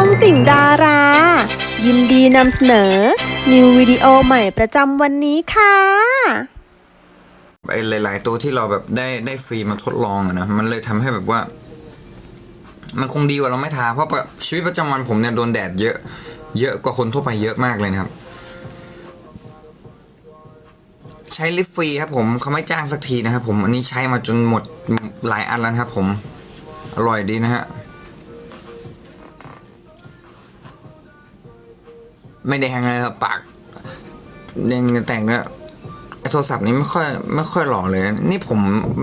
องติ่งดารา ยินดีนำเสนอ นิววิดีโอใหม่ประจำวันนี้ค่ะไอ้หลาย ๆ ตัวที่เราแบบได้ได้ฟรีมาทดลองอะนะมันเลยทำให้แบบว่า มันคงดีกว่าเราไม่ทา เพราะชีวิตประจำวันผมเนี่ยโดนแดดเยอะ เยอะกว่าคนทั่วไปเยอะมากเลยนะครับ ใช้ลิปฟรีครับผมเขาไม่จ้างสักทีนะครับผมอันนี้ใช้มาจนหมดหลายอันแล้วครับผมอร่อยดีนะฮะ ไม่แดงเลยครับปากแดงแต่งเนี่ยโทรศัพท์นี้ไม่ค่อยไม่ค่อยหล่อเลย นี่ผม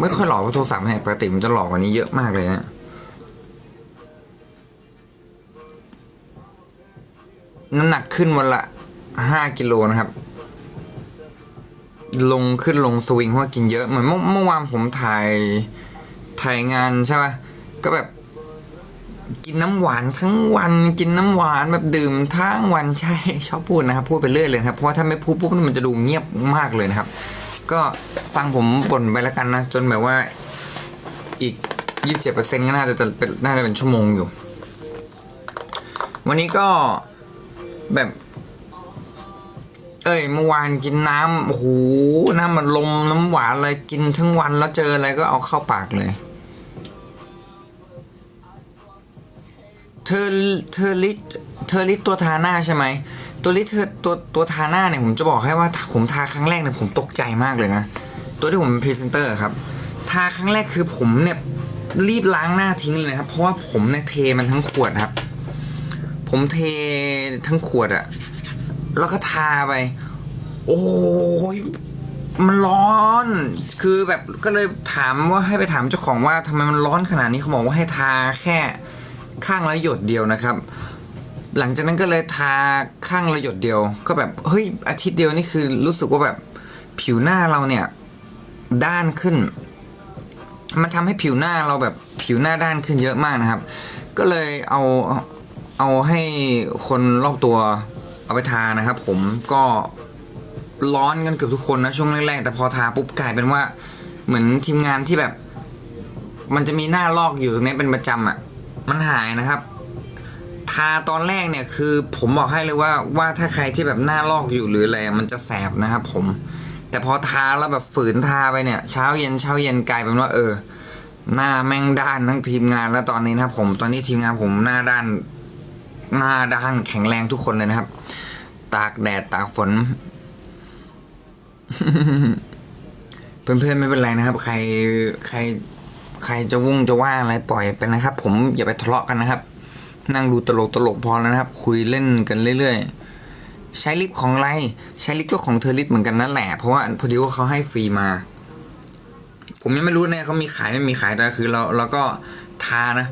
ไม่ค่อยหล่อเพราะโทรศัพท์เนี่ยปกติมันจะหล่อกว่านี้เยอะมากเลยนะน้ำหนักขึ้นวันละห้ากิโลนะครับ ลงขึ้นลงสวิงเพราะกินเยอะเหมือนเมื่อเมื่อวานผมถ่ายถ่ายงานใช่ป่ะก็แบบ กินน้ำหวานทั้งวันกินน้ำหวานแบบดื่มทั้งวันใช่ชอบพูดนะครับ พูดไปเรื่อยเลยครับเพราะว่าถ้าไม่พูดปุ๊บมันจะดูเงียบมากเลยนะครับ ก็ฟังผมบ่นไปแล้วกันนะ จนแบบว่าอีกยี่สิบเจ็ดเปอร์เซ็นต์ก็น่าจะเป็นน่าจะเป็นชั่วโมงอยู่ วันนี้ก็แบบ เอ้ยเมื่อวานกินน้ำโอ้โหน้ำมันลมน้ำหวานอะไรกินทั้งวันแล้วเจออะไรก็เอาเข้าปากเลย ธอเธอลิเธอลิตัวทาหน้าใช่ไหมตัวลิเธอตัวตัวทาหน้าเนี่ยผมจะบอกให้ว่าผมทาครั้งแรกเนี่ยผมตกใจมากเลยนะตัวที่ผมเป็นพรีเซนเตอร์ครับทาครั้งแรกคือผมเนี่ยรีบล้างหน้าทิ้งเลยนะครับ เพราะว่าผมเนี่ยเทมันทั้งขวดครับ ผมเททั้งขวดอะแล้วก็ทาไป โอ้ยมันร้อน คือแบบก็เลยถามว่าให้ไปถามเจ้าของว่าทำไมมันร้อนขนาดนี้เขาบอกว่าให้ทาแค่ ข้างละหยดเดียวนะครับ หลังจากนั้นก็เลยทาข้างละหยดเดียว ก็แบบเฮ้ยอาทิตย์เดียวนี่คือรู้สึกว่าแบบผิวหน้าเราเนี่ยด้านขึ้น มันทำให้ผิวหน้าเราแบบผิวหน้าด้านขึ้นเยอะมากนะครับ ก็เลยเอาเอาให้คนรอบตัวเอาไปทานะครับ ผมก็ร้อนกันเกือบทุกคนนะช่วงแรกๆแต่พอทาปุ๊บกลายเป็นว่า เหมือนทีมงานที่แบบ มันจะมีหน้าลอกอยู่ตรงนี้เป็นประจำอะ มันหายนะครับ ทาตอนแรกเนี่ยคือผมบอกให้เลยว่าว่าถ้าใครที่แบบหน้าลอกอยู่หรืออะไรมันจะแสบนะครับผม แต่พอทาแล้วแบบฝืนทาไปเนี่ย เช้าเย็นเช้าเย็นกลายเป็นว่าเออ หน้าแม่งด้านทั้งทีมงานแล้วตอนนี้นะครับ ผมตอนนี้ทีมงานผมหน้าด้านหน้าด้านแข็งแรงทุกคนเลยนะครับ ตากแดดตากฝน เพื่อนๆไม่เป็นไรนะครับ ใครใคร ใครจะวุ่งจะว่าอะไรปล่อยไปนะครับ ผมอย่าไปทะเลาะกันนะครับ นั่งดูตลกตลกพอแล้วนะครับ คุยเล่นกันเรื่อยๆ ใช้ลิปของอะไร ใช้ลิปก็ของเธอลิปเหมือนกันนั่นแหละ เพราะว่าพอดีว่าเขาให้ฟรีมา ผมยังไม่รู้นี่ยเขามีขายไม่มีขายแต่คือเราเราก็ทานะ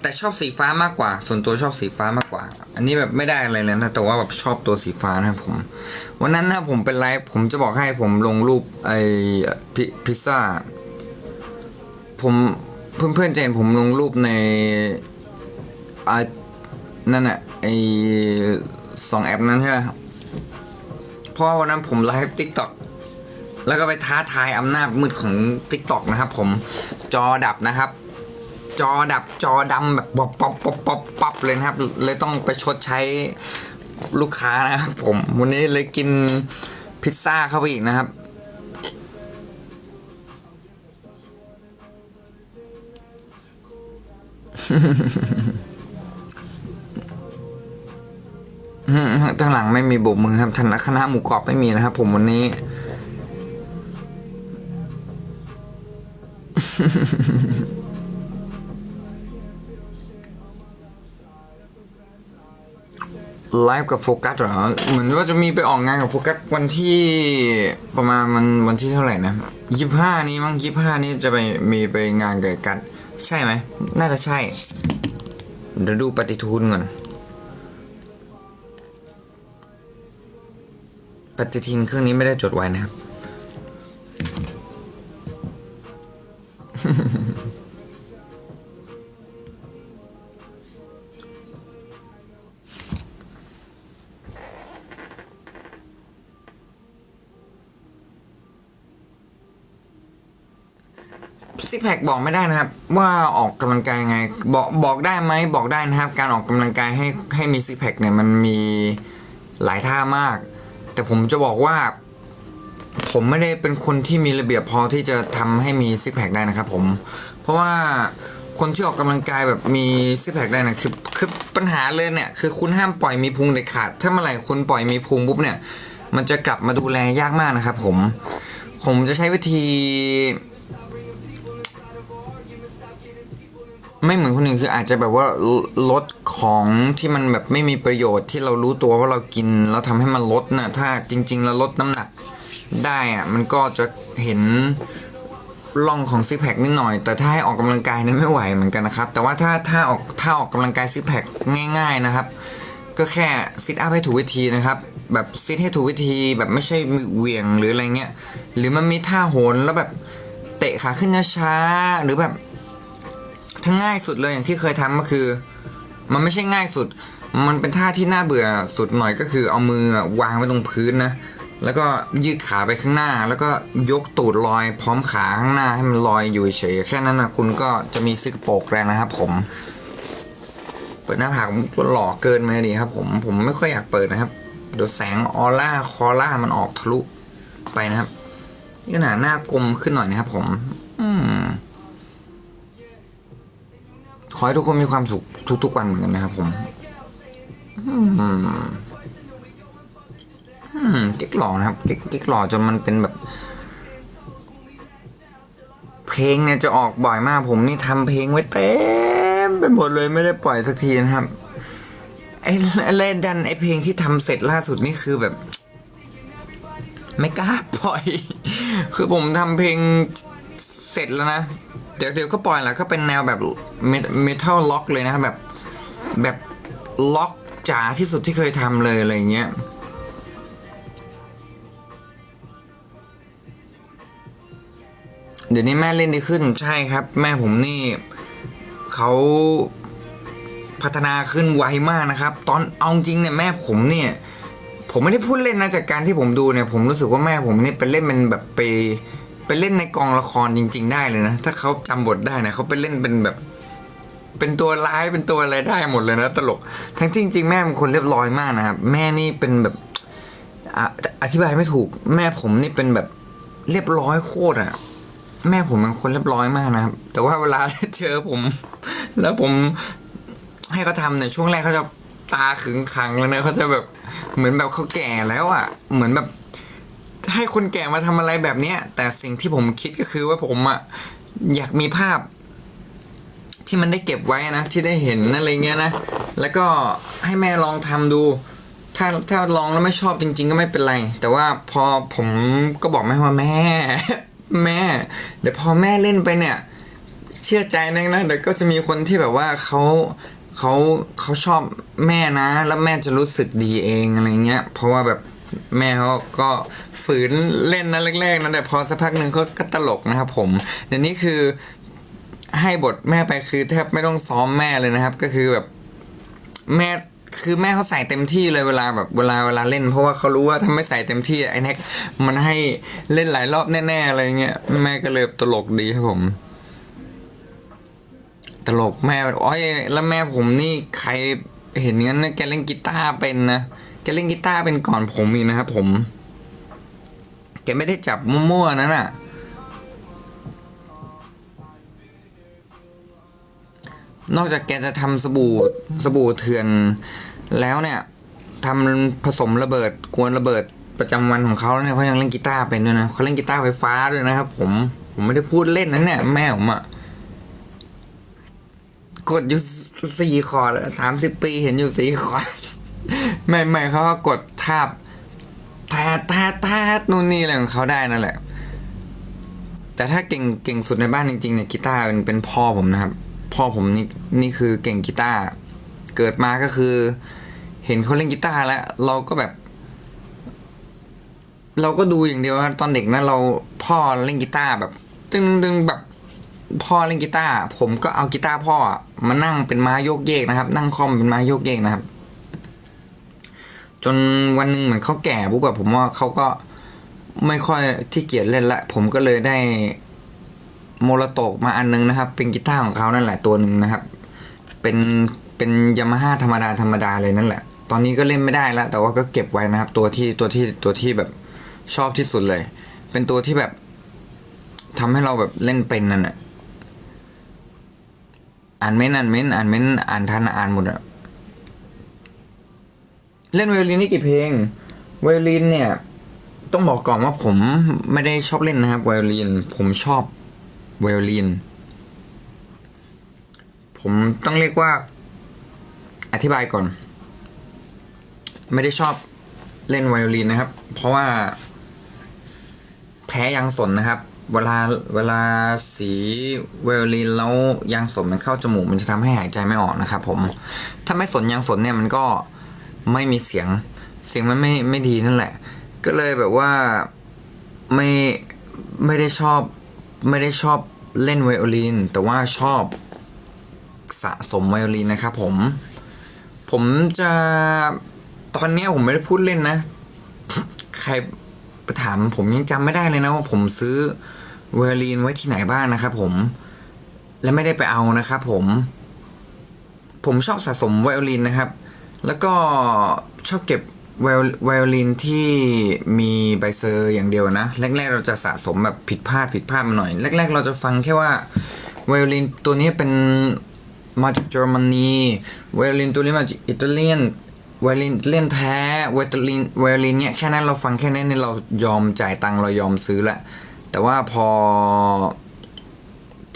แต่ชอบสีฟ้ามากกว่า ส่วนตัวชอบสีฟ้ามากกว่า อันนี้แบบไม่ได้อะไรเลยนะแต่ว่าแบบชอบตัวสีฟ้านะผมวันนั้นนะผมเป็นไลฟ์ผมจะบอกให้ผมลงรูปไอ้พิพิซซ่า ผมเพื่อนๆจะเห็นผมลงรูปในอ่านั่นอะไอสองแอปนั้นใช่ไหมเพราะว่าวันนั้นผมไลฟ์ทิกตอกแล้วก็ไปท้าทายอำนาจมืดของ t ิ k t o k นะครับผมจอดับนะครับ จอดับจอดำแบบป๊อปป๊อปป๊อปป๊อปป๊อปเลยนะครับ เลยต้องไปชดใช้ลูกค้านะครับผม วันนี้เลยกินพิซซ่าเข้าไปอีกนะครับ ข้างหลังไม่มีโบกมือครับทนคณะหมูกรอบไม่มีนะครับผมวันนี้ ไลฟ์กับโฟกัสเหรอ เหมือนว่าจะมีไปออกงานกับโฟกัสวันที่ประมาณมันวันที่เท่าไหร่นะยี่ห้านี้มั้งยี่ห้านี้จะไปมีไปงานกับกัด ใช่ไหม น่าจะใช่ เดี๋ยวดูปฏิทูลก่อน ปฏิทินเครื่องนี้ไม่ได้จดไว้นะครับ ซิกแพคบอกไม่ได้นะครับ ว่าออกกำลังกายยังไง บอกบอกได้ไหมบอกได้นะครับ การออกกำลังกายให้ให้มีซิกแพคเนี่ยมันมีหลายท่ามาก แต่ผมจะบอกว่า ผมไม่ได้เป็นคนที่มีระเบียบพอที่จะทำให้มีซิกแพคได้นะครับ ผม เพราะว่าคนที่ออกกำลังกายแบบมีซิกแพคได้นะคือคือปัญหาเลยเนี่ยคือคุณห้ามปล่อยมีพุงเด็ดขาด ถ้าเมื่อไหร่คุณปล่อยมีพุงปุ๊บเนี่ย มันจะกลับมาดูแลยากมากนะครับ ผม ผมจะใช้วิธี ไม่เหมือนคนอื่นคืออาจจะแบบว่าลดของที่มันแบบไม่มีประโยชน์ที่เรารู้ตัวว่าเรากินแล้วทำให้มันลดนะ่ะถ้าจริงๆแล้วลดน้ำหนักได้อะมันก็จะเห็นร่องของซิกแพคนิดหน่อย แต่ถ้าให้ออกกำลังกายนี่ยไม่ไหวเหมือนกันนะครับ แต่ว่าถ้าถ้าออกถ้าออกกำลังกายซิกแพคง่าย ๆนะครับ ก็แค่ซิทอัพให้ถูกวิธีนะครับแบบซิทให้ถูกวิธีแบบไม่ใช่เหวี่ยงหรืออะไรเงี้ยหรือมันมีท่าโหนแล้วแบบเตะขาขึ้นช้าๆหรือแบบ ถ้าง่ายสุดเลยอย่างที่เคยทำก็คือ มันไม่ใช่ง่ายสุด มันเป็นท่าที่น่าเบื่อสุดหน่อยก็คือเอามือวางไว้ตรงพื้นนะ แล้วก็ยืดขาไปข้างหน้า แล้วก็ยกตูดลอย พร้อมขาข้างหน้าให้มันลอยอยู่เฉยแค่นั้นนะคุณก็จะมีซิกโปกแล้วนะครับผม เปิดหน้าผากผมก็หล่อเกินไปดีครับ ผมผมไม่ค่อยอยากเปิดนะครับเดี๋ยวแสงออร่าคอร่ามันออกทะลุไปนะครับนี่ขนาดหน้ากลมขึ้นหน่อยนะครับผม อืม ขอให้ทุกคนมีความสุขทุกๆวันเหมือนกันนะครับผมเก๊กหล่อนะครับเก๊กหล่อจนมันเป็นแบบ เพลงเนี่ยจะออกบ่อยมาก ผมนี่ทำเพลงไว้เต็มไปหมดเลยไม่ได้ปล่อยสักทีนะครับไอ้อะไรดันไอ้เพลงที่ทำเสร็จล่าสุดนี่คือแบบ ไม่กล้าปล่อย คือผมทำเพลงเสร็จแล้วนะ เดี๋ยวเดี๋ยวก็ปล่อยแล้วก็เป็นแนวแบบเมทัลล็อกเลยนะครับแบบแบบล็อกจ๋าที่สุดที่เคยทำเลยอะไรเงี้ยเดี๋ยวนี้แม่เล่นดีขึ้นใช่ครับ แม่ผมนี่เขาพัฒนาขึ้นไวมากนะครับ ตอนเอาจริงเนี่ยแม่ผมเนี่ย ผมไม่ได้พูดเล่นนะจากการที่ผมดูเนี่ย ผมรู้สึกว่าแม่ผมนี่ไปเล่นเป็นแบบไป ไปเล่นในกองละครจริง ๆ ได้เลยนะ ถ้าเขาจำบทได้นะเขาไปเล่นเป็นแบบ เป็นตัวร้ายเป็นตัวอะไรได้หมดเลยนะตลก ทั้งที่จริงๆแม่เป็นคนเรียบร้อยมากนะครับ แม่นี่เป็นแบบอะอธิบายไม่ถูก แม่ผมนี่เป็นแบบเรียบร้อยโคตรอะแม่ผมเป็นคนเรียบร้อยมากนะครับ แต่ว่าเวลาเจอผม แล้วผมให้เขาทำเนี่ยช่วงแรกเขาจะตาขึงขังแล้วนะเขาจะแบบเหมือนแบบเขาแก่แล้วอะ่ะ เหมือนแบบ ให้คนแก่มาทำอะไรแบบเนี้ย แต่สิ่งที่ผมคิดก็คือว่าผมอะ่ะอยากมีภาพ ที่มันได้เก็บไว้นะ ที่ได้เห็นอะไรเงี้ยนะ แล้วก็ให้แม่ลองทำดู ถ้าถ้าลองแล้วไม่ชอบจริง ๆ ก็ไม่เป็นไร แต่ว่าพอผมก็บอกแม่ว่าแม่ แม่ เดี๋ยวพอแม่เล่นไปเนี่ย เชื่อใจนะนะเดี๋ยวก็จะมีคนที่แบบว่าเขาเขาเขาชอบแม่นะ แล้วแม่จะรู้สึกดีเองอะไรเงี้ย เพราะว่าแบบ แม่เขาก็ฝืนเล่นนะแรกๆนะแต่พอสักพักหนึ่งเขาก็ตลกนะครับผมเดี๋ยวนี้คือให้บทแม่ไปคือแทบไม่ต้องซ้อมแม่เลยนะครับ ก็คือแบบแม่คือแม่เขาใส่เต็มที่เลยเวลาแบบเวลาเวลาเล่น เพราะว่าเขารู้ว่าถ้าไม่ใส่เต็มที่ไอ้แน็กมันให้เล่นหลายรอบแน่ๆอะไรเงี้ยแม่ก็เลยตลกดีครับผม ตลกแม่อ๋อยแล้วแม่ผมนี่ใครเห็นงั้นแกเล่นกีตาร์เป็นนะ เล่นกีตาร์เป็นก่อนผมอีกนะครับผม แกไม่ได้จับมั่วๆนั่นน่ะ นอกจากแกจะทำสบู่สบู่เถื่อนแล้วเนี่ยทำผสมระเบิดกวนระเบิดประจำวันของเขาเนี่ยเขายังเล่นกีตาร์เป็นด้วยนะเขาเล่นกีตาร์ไฟฟ้าด้วยนะครับ ผมผมไม่ได้พูดเล่นนะเนี่ยแม่ผมอะกดอยู่สี่คอร์ดสามสิบปีเห็นอยู่สี่คอร์ด ไม่ไม่เขาก็กดทาบทาทาทานู่นนี่อะไรของเขาได้นั่นแหละ แต่ถ้าเก่งเก่งสุดในบ้านจริงๆเนี่ยกีตาร์เป็นเป็นพ่อผมนะครับ พ่อผมนี่นี่คือเก่งกีตาร์เกิดมาก็คือ เห็นเขาเล่นกีตาร์แล้ว เราก็แบบ เราก็ดูอย่างเดียวว่าตอนเด็กนะเราพ่อเล่นกีตาร์แบบตึงดึงแบบพ่อเล่นกีตาร์ผมก็เอากีตาร์พ่อมานั่งเป็นม้าโยกเยกนะครับ นั่งคอมเป็นม้าโยกเยกนะครับ จนวันหนึ่งเหมือนเขาแก่ปุ๊บแบบผมว่าเขาก็ไม่ค่อยที่เกียจเล่นละ ผมก็เลยได้โมโลโตกมาอันนึงนะครับ เป็นกีตาร์ของเขานั่นแหละตัวหนึ่งนะครับ เป็นเป็นยามาฮ่าธรรมดาธรรมดาเลยนั่นแหละ ตอนนี้ก็เล่นไม่ได้ล้วแต่ว่าก็เก็บไว้นะครับ ตัวที่ตัวที่ตัวที่แบบชอบที่สุดเลย เป็นตัวที่แบบทำให้เราแบบเล่นเป็นนั่นแหละอ่านเม้นอ่านเม้นอ่านเม้นอ่านทันอ่านหมดอะ เล่นไวโอลินนี่กี่เพลงไวโอลินเนี่ย ต้องบอกก่อนว่าผมไม่ได้ชอบเล่นนะครับไวโอลิน ผมชอบไวโอลิน ผมต้องเรียกว่า อธิบายก่อน ไม่ได้ชอบเล่นไวโอลินนะครับ เพราะว่า แพ้ยางสนนะครับ เวลาเวลาสีไวโอลินแล้วยางสนมันเข้าจมูกมันจะทำให้หายใจไม่ออกนะครับผมถ้าไม่สนยางสนเนี่ยมันก็ ไม่มีเสียง เสียงมันไม่ไม่ดีนั่นแหละ ก็เลยแบบว่าไม่ไม่ได้ชอบไม่ได้ชอบเล่นไวโอลิน แต่ว่าชอบสะสมไวโอลินนะครับผม ผมจะตอนนี้ผมไม่ได้พูดเล่นนะ ใครถามผมยังจำไม่ได้เลยนะว่าผมซื้อไวโอลินไว้ที่ไหนบ้างนะครับผม และไม่ได้ไปเอานะครับผม ผมชอบสะสมไวโอลินนะครับ แล้วก็ชอบเก็บไวโอลินที่มีใบเซอร์อย่างเดียวนะ แรก ๆ เราจะสะสมแบบผิดพลาดผิดพลาดมาหน่อย แรก ๆ เราจะฟังแค่ว่าไวโอลินตัวนี้เป็นมาจากเยอรมนีไวโอลินตัวนี้มาจากอิตาเลียนไวโอลินเล่นแท้ไวโอลินไวโอลินเนี่ยแค่นั้นเราฟังแค่นั้นเนี่ยเรายอมจ่ายตังค์เรายอมซื้อละแต่ว่าพอ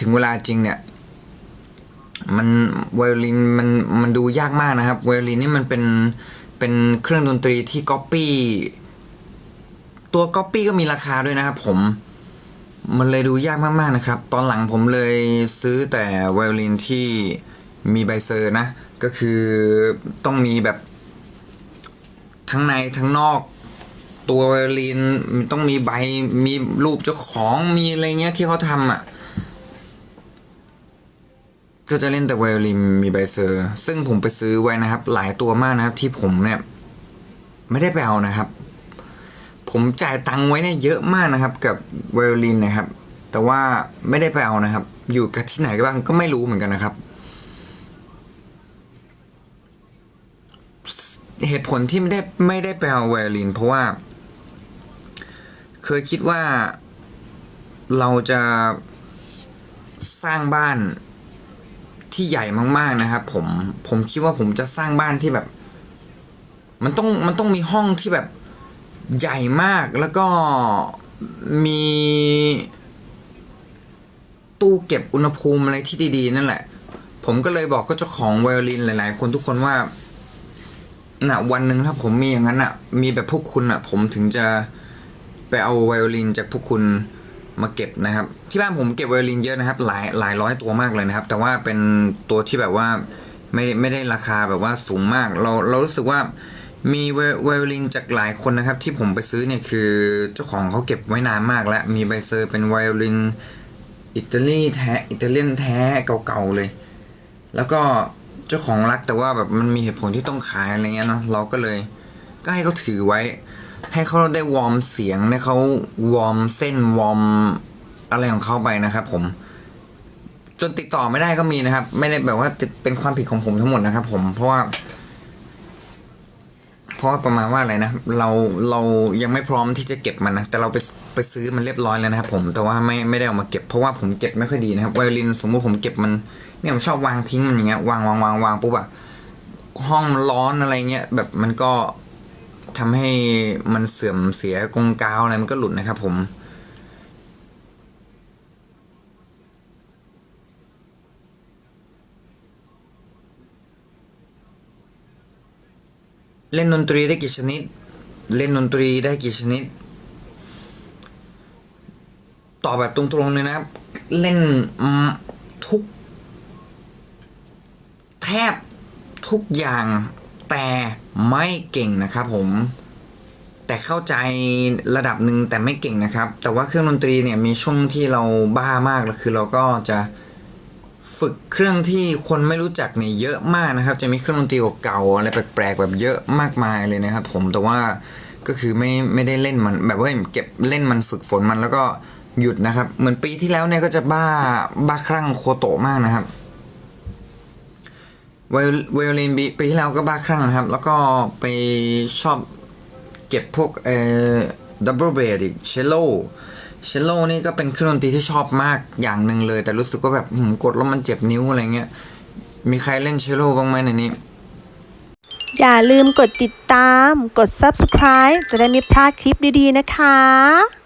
ถึงเวลาจริงเนี่ย มันไวโอลินมันมันดูยากมากนะครับไวโอลินนี่มันเป็นเป็นเครื่องดนตรีที่ก๊อปปี้ตัวก๊อปปี้ก็มีราคาด้วยนะครับผมมันเลยดูยากมากๆนะครับ ตอนหลังผมเลยซื้อแต่ไวโอลินที่มีใบเซอร์นะ ก็คือต้องมีแบบทั้งในทั้งนอก ตัวไวโอลินต้องมีใบมีรูปเจ้าของมีอะไรเงี้ยที่เขาทำอะ ก็จะเล่นแต่ไวโอลินมีใบเซอร์ ซึ่งผมไปซื้อไว้นะครับ หลายตัวมากนะครับ ที่ผมเนี่ย ไม่ได้ไปเอานะครับ ผมจ่ายตังค์ไว้เนี่ยเยอะมากนะครับ กับไวโอลินนะครับ แต่ว่าไม่ได้ไปเอานะครับ อยู่กับที่ไหนก็บ้างก็ไม่รู้เหมือนกันนะครับ เหตุผลที่ไม่ได้ไม่ได้ไปเอาไวโอลินเพราะว่า เคยคิดว่าเราจะสร้างบ้าน ที่ใหญ่มากๆนะครับ ผมผมคิดว่าผมจะสร้างบ้านที่แบบ มันต้องมันต้องมีห้องที่แบบใหญ่มากแล้วก็มี ตู้เก็บอุณหภูมิอะไรที่ดีๆ นั่นแหละ ผมก็เลยบอกก็เจ้าของไวโอลินหลาย ๆ คนทุกคนว่าน่ะวันหนึ่งถ้าผมมีอย่างนั้นอะ มีแบบพวกคุณอะ ผมถึงจะไปเอาไวโอลินจากพวกคุณ มาเก็บนะครับ ที่บ้านผมเก็บไวโอลินเยอะนะครับ หลายหลายร้อยตัวมากเลยนะครับ แต่ว่าเป็นตัวที่แบบว่าไม่ไม่ได้ราคาแบบว่าสูงมาก เราเรารู้สึกว่ามีไวโอลินจากหลายคนนะครับ ที่ผมไปซื้อเนี่ยคือเจ้าของเขาเก็บไว้นานมากแล้ว มีใบเซอร์เป็นไวโอลินอิตาลีแท้อิตาเลียนแท้เก่าๆเลย แล้วก็เจ้าของรักแต่ว่าแบบมันมีเหตุผลที่ต้องขายอะไรเงี้ยเนาะเราก็เลยก็ให้เขาถือไว้ ให้เขาได้วอร์มเสียงให้เขาวอร์มเส้นวอร์มอะไรของเขาไปนะครับ ผม จนติดต่อไม่ได้ก็มีนะครับ ไม่ได้แบบว่าเป็นความผิดของผมทั้งหมดนะครับ ผมเพราะว่าเพราะาประมาณว่าอะไรนะเราเรายังไม่พร้อมที่จะเก็บมันนะแต่เราไปไปซื้อมันเรียบร้อยแล้วนะครับผมแต่ว่าไม่ไม่ได้เอามาเก็บเพราะว่าผมเก็บไม่ค่อยดีนะครับไวโอลินสมมติผมเก็บมันเนี่ยผมชอบวางทิ้งมันอย่างเงี้ยวางวางวางวางปุ๊บอะห้องมันร้อนอะไรเงี้ยแบบมันก็ ทำให้มันเสื่อมเสียกงกาวอะไรมันก็หลุดนะครับ ผมเล่นดนตรีได้กี่ชนิด เล่นดนตรีได้กี่ชนิด ตอบแบบตรงๆเลยนะครับ เล่นทุก แทบทุกอย่าง แต่ไม่เก่งนะครับผม แต่เข้าใจระดับหนึ่งแต่ไม่เก่งนะครับ แต่ว่าเครื่องดนตรีเนี่ยมีช่วงที่เราบ้ามากแล้วคือเราก็จะฝึกเครื่องที่คนไม่รู้จักเนี่ยเยอะมากนะครับ จะมีเครื่องดนตรีเก่าอะไรแปลกๆ แบบเยอะมากมายเลยนะครับ ผมแต่ว่าก็คือไม่ไม่ได้เล่นมันแบบว่าเก็บเล่นมันฝึกฝนมันแล้วก็หยุดนะครับ เหมือนปีที่แล้วเนี่ยก็จะบ้าบ้าคลั่งโคโตะมากนะครับ ไวโอไวโอลินปีปีที่แล้วก็บ้าคลั่งนะครับ แล้วก็ไปชอบเก็บพวกเอ่อดับเบิลเบสอีกเชลโลเชลโลนี่ก็เป็นเครื่องดนตรีที่ชอบมากอย่างหนึ่งเลย แต่รู้สึกว่าแบบกดแล้วมันเจ็บนิ้วอะไรเงี้ย มีใครเล่นเชลโลบ้างไหมในนี้ อย่าลืมกดติดตาม กด subscribe จะได้ไม่พลาดคลิปดีๆนะคะ